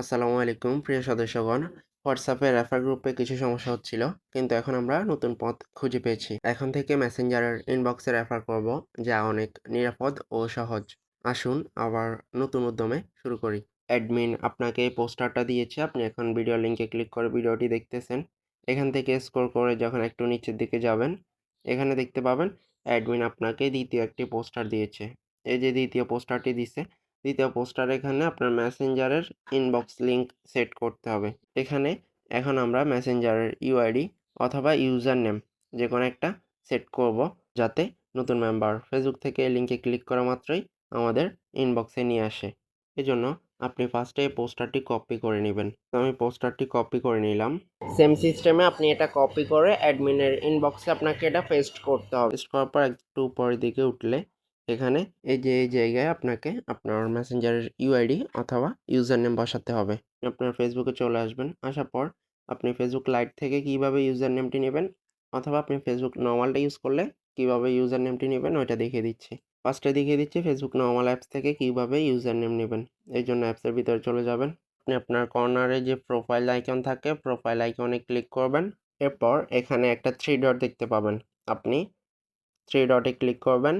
আসসালামু আলাইকুম, প্রিয় সদস্যগণ। হোয়াটসঅ্যাপে রেফার গ্রুপে কিছু সমস্যা হচ্ছিল, কিন্তু এখন আমরা নতুন পথ খুঁজে পেয়েছি। এখন থেকে মেসেঞ্জারের ইনবক্সে রেফার করব, যা অনেক নিরাপদ ও সহজ। আসুন আবার নতুন উদ্যমে শুরু করি। অ্যাডমিন আপনাকে পোস্টারটা দিয়েছে, আপনি এখন ভিডিও লিঙ্কে ক্লিক করে ভিডিওটি দেখতেছেন। এখান থেকে স্ক্রল করে যখন একটু নিচের দিকে যাবেন, এখানে দেখতে পাবেন অ্যাডমিন আপনাকে দ্বিতীয় একটি পোস্টার দিয়েছে। এই যে দ্বিতীয় পোস্টারটি দিছে দ্বিতীয় পোস্টার এখানে আপনার মেসেঞ্জারের ইনবক্স লিংক সেট করতে হবে। এখানে এখন আমরা মেসেঞ্জারের ইউআইডি অথবা ইউজার নেম যে কোনো একটা সেট করব যাতে নতুন মেম্বার ফেসবুক থেকে লিঙ্কে ক্লিক করা মাত্রই আমাদের ইনবক্সে নিয়ে আসে। এজন্য আপনি ফার্স্টে এই পোস্টারটি কপি করে নেবেন। তো আমি পোস্টারটি কপি করে নিলাম। সেম সিস্টেমে আপনি এটা কপি করে অ্যাডমিনের ইনবক্সে আপনাকে এটা পেস্ট করতে হবে। পেস্ট করার পর একটু উপরের দিকে উঠলে এখানে এই যে, এই জায়গায় আপনাকে আপনার মেসেঞ্জারের ইউআইডি অথবা ইউজার নেম বসাতে হবে। আপনার ফেসবুকে চলে আসবেন, আসার পর আপনি ফেসবুক লাইট থেকে কীভাবে ইউজার নেমটি নেবেন অথবা আপনি ফেসবুক নর্মালটা ইউজ করলে কীভাবে ইউজার নেমটি নেবেন ওইটা দেখিয়ে দিচ্ছি। ফার্স্টে দেখিয়ে দিচ্ছি ফেসবুক নর্মাল অ্যাপস থেকে কীভাবে ইউজার নেম নেবেন। এই জন্য অ্যাপসের ভিতরে চলে যাবেন। আপনি আপনার কর্নারে যে প্রোফাইল আইকন থাকে প্রোফাইল আইকনে ক্লিক করবেন। এরপর এখানে একটা থ্রি ডট দেখতে পাবেন। আপনি থ্রি ডটে ক্লিক করবেন।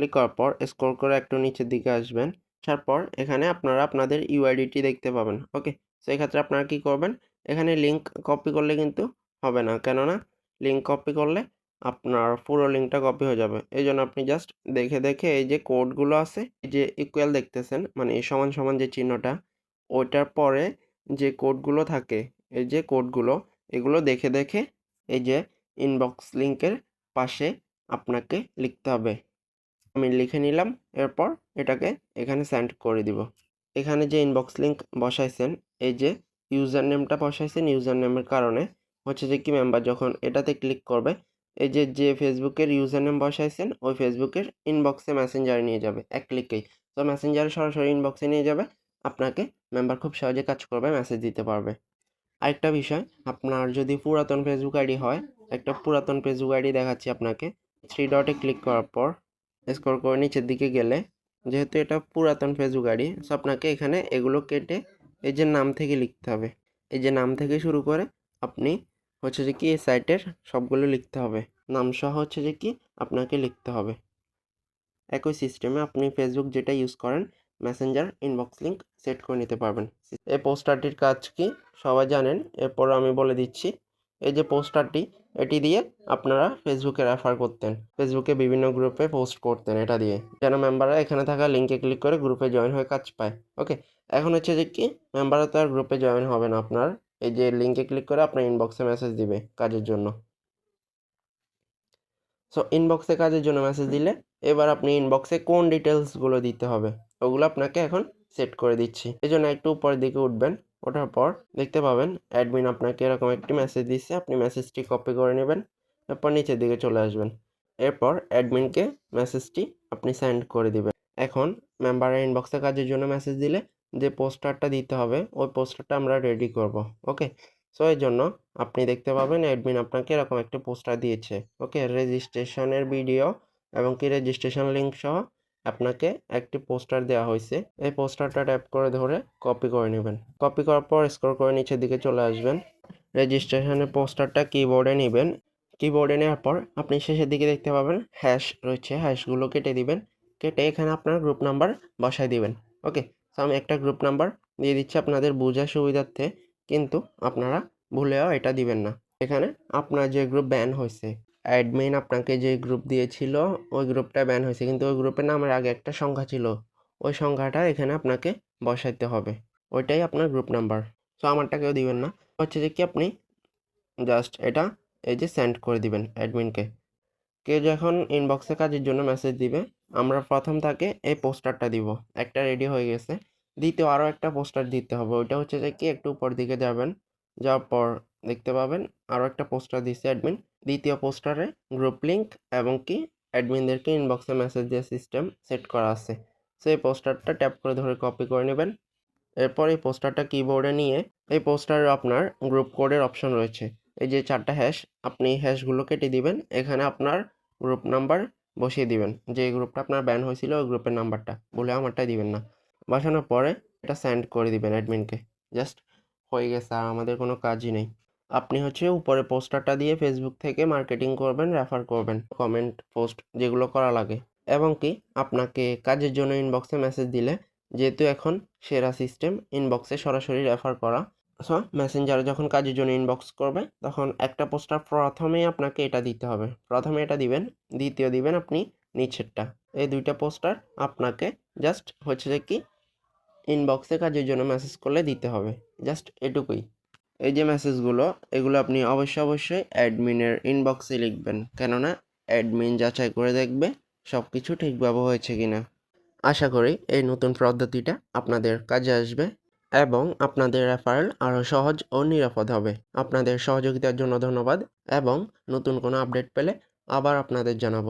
ক্লিক করার পর স্ক্রল করে একটু নিচের দিকে আসবেন। আসার পর এখানে আপনারা আপনাদের ইউআইডিটি দেখতে পাবেন ওকে সেই ক্ষেত্রে আপনারা কি করবেন? এখানে লিঙ্ক কপি করলে কিন্তু হবে না, কেননা লিঙ্ক কপি করলে আপনার পুরো লিঙ্কটা কপি হয়ে যাবে। এই জন্য আপনি জাস্ট দেখে দেখে এই যে কোডগুলো আছে, এই যে ইকুয়াল দেখতেছেন মানে এই সমান সমান যে চিহ্নটা, ওইটার পরে যে কোডগুলো থাকে, এই যে কোডগুলো এগুলো দেখে দেখে এই যে ইনবক্স লিঙ্কের পাশে আপনাকে লিখতে হবে। আমি লিখে নিলাম, এরপর এটাকে এখানে সেন্ড করে দিব। এখানে যে ইনবক্স লিঙ্ক বসাইছেন, এই যে ইউজার নেমটা বসাইছেন ইউজার নেমের কারণে হচ্ছে যে কি মেম্বার যখন এটাতে ক্লিক করবে, এই যে যে ফেসবুকের ইউজার নেম বসাইছেন, ওই ফেসবুকের ইনবক্সে মেসেঞ্জারে নিয়ে যাবে, এক ক্লিকেই তো মেসেঞ্জারে সরাসরি ইনবক্সে নিয়ে যাবে, আপনাকে মেম্বার খুব সহজে কাজ করবে মেসেজ দিতে পারবে। আরেকটা বিষয়, আপনার যদি পুরাতন ফেসবুক আইডি হয়, একটা পুরাতন ফেসবুক আইডি দেখাচ্ছি আপনাকে থ্রি ডটে ক্লিক করার পর স্ক্রল করে নিচের দিকে গেলে, যেহেতু এটা পুরাতন ফেসবুক আইডি সো আপনাকে এখানে এগুলো কেটে এই যে নাম থেকে লিখতে হবে। এই যে নাম থেকে শুরু করে আপনি হচ্ছে যে কি এই সাইটের সবগুলো লিখতে হবে। নাম সহ হচ্ছে যে কি আপনাকে লিখতে হবে। একই সিস্টেমে আপনি ফেসবুক যেটা ইউজ করেন মেসেঞ্জার ইনবক্স লিঙ্ক সেট করে নিতে পারবেন। এই পোস্টারটির কাজ কি? সবাই জানেন। এরপর আমি বলে দিচ্ছি, এই যে পোস্টারটি এটি দিয়ে আপনারা ফেসবুকে রেফার করতেন। ফেসবুকে বিভিন্ন গ্রুপে পোস্ট করতেন এটা দিয়ে। যেন মেম্বাররা এখানে থাকা লিঙ্কে ক্লিক করে গ্রুপে জয়েন হয়ে কাজ পায়। ওকে এখন হচ্ছে যে কি মেম্বাররা তো আর গ্রুপে জয়েন হবে না আপনার। এই যে লিঙ্কে ক্লিক করে আপনার ইনবক্সে মেসেজ দিবে কাজের জন্য। সো ইনবক্সে কাজের জন্য মেসেজ দিলে এবার আপনি ইনবক্সে কোন ডিটেলসগুলো দিতে হবে, ওগুলো আপনাকে এখন সেট করে দিচ্ছি। এই জন্য একটু উপরের দিকে উঠবেন। ওঠার পর দেখতে পাবেন অ্যাডমিন আপনাকে এরকম একটি মেসেজ দিচ্ছে, আপনি মেসেজটি কপি করে নেবেন, তারপর নিচের দিকে চলে আসবেন। এরপর অ্যাডমিনকে মেসেজটি আপনি সেন্ড করে দিবেন। এখন মেম্বারের ইনবক্সে কাজের জন্য মেসেজ দিলে যে পোস্টারটা দিতে হবে, ওই পোস্টারটা আমরা রেডি করব ওকে সো এই জন্য আপনি দেখতে পাবেন অ্যাডমিন আপনাকে এরকম একটা পোস্টার দিয়েছে ওকে রেজিস্ট্রেশনের ভিডিও এবং কি রেজিস্ট্রেশন লিঙ্ক সহ আপনাকে একটি পোস্টার দেওয়া হয়েছে। এই পোস্টারটা ট্যাপ করে ধরে কপি করে নেবেন। কপি করার পর স্ক্রল করে নিচের দিকে চলে আসবেন। রেজিস্ট্রেশনের পোস্টারটা কিবোর্ডে নেবেন। কিবোর্ডে নেওয়ার পর আপনি শেষের দিকে দেখতে পাবেন হ্যাশ রয়েছে। হ্যাশগুলো কেটে দিবেন। কেটে এখানে আপনার গ্রুপ নাম্বার বসাই দিবেন। ওকে তো আমি একটা গ্রুপ নাম্বার দিয়ে দিচ্ছি আপনাদের বোঝার সুবিধার্থে। কিন্তু আপনারা ভুলেও এটা দিবেন না। এখানে আপনার যে গ্রুপ ব্যান হয়েছে অ্যাডমিন আপনাকে যে গ্রুপ দিয়েছিল, ওই গ্রুপটা ব্যান হয়েছে। কিন্তু ওই গ্রুপের নামের আগে একটা সংখ্যা ছিল। ওই সংখ্যাটা এখানে আপনাকে বসাইতে হবে। ওইটাই আপনার গ্রুপ নাম্বার সো আমারটা কেউ দিবেন না। হচ্ছে যে কি আপনি জাস্ট এটা এই যে সেন্ড করে দিবেন অ্যাডমিনকে কেউ যখন ইনবক্সে কাজের জন্য মেসেজ দিবে, আমরা প্রথম তাকে এই পোস্টারটা দিব। একটা রেডি হয়ে গেছে। দ্বিতীয় আরও একটা পোস্টার দিতে হবে। ওইটা হচ্ছে যে কি একটু উপর দিকে যাবেন। যাওয়ার পর দেখতে পাবেন। আরও একটা পোস্টার দিচ্ছে অ্যাডমিন। দ্বিতীয় পোস্টারে গ্রুপ লিঙ্ক এবং কি অ্যাডমিনদেরকে ইনবক্সে মেসেজ দেওয়ার সিস্টেম সেট করা আছে। সো এই পোস্টারটা ট্যাপ করে ধরে কপি করে নেবেন। এরপর এই পোস্টারটা কিবোর্ডে নিয়ে এই পোস্টারে আপনার গ্রুপ কোডের অপশন রয়েছে। এই যে চারটা হ্যাশ আপনি হ্যাশগুলো কেটে দিবেন। এখানে আপনার গ্রুপ নাম্বার বসিয়ে দিবেন। যে গ্রুপটা আপনার ব্যান হয়েছিল, ওই গ্রুপের নাম্বারটা বলে আমারটা দিবেন না। বসানোর পরে এটা সেন্ড করে দিবেন অ্যাডমিনকে জাস্ট হয়ে গেছে, আর আমাদের কোনো কাজই নেই। আপনি হচ্ছে উপরে পোস্টারটা দিয়ে ফেসবুক থেকে মার্কেটিং করবেন রেফার করবেন কমেন্ট পোস্ট যেগুলো করা লাগে। এবং কি আপনাকে কাজের জন্য ইনবক্সে মেসেজ দিলে, যেহেতু এখন সেরা সিস্টেম ইনবক্সে সরাসরি রেফার করা। সো মেসেঞ্জারে যখন কাজের জন্য ইনবক্স করবে, তখন একটা পোস্টার প্রথমেই আপনাকে এটা দিতে হবে। প্রথমে এটা দিবেন, দ্বিতীয় দিবেন আপনি নিচেরটা। এই দুইটা পোস্টার আপনাকে জাস্ট হচ্ছে যে কি ইনবক্সে কাজের জন্য মেসেজ করলে দিতে হবে। জাস্ট এটুকুই। এই যে মেসেজগুলো এগুলো আপনি অবশ্যই অবশ্যই অ্যাডমিনের ইনবক্সে লিখবেন। কেননা অ্যাডমিন যাচাই করে দেখবে সব কিছু ঠিকভাবে হয়েছে কি না আশা করি এই নতুন পদ্ধতিটা আপনাদের কাজে আসবে এবং আপনাদের রেফারেল আরও সহজ ও নিরাপদ হবে। আপনাদের সহযোগিতার জন্য ধন্যবাদ এবং নতুন কোনো আপডেট পেলে আবার আপনাদের জানাব।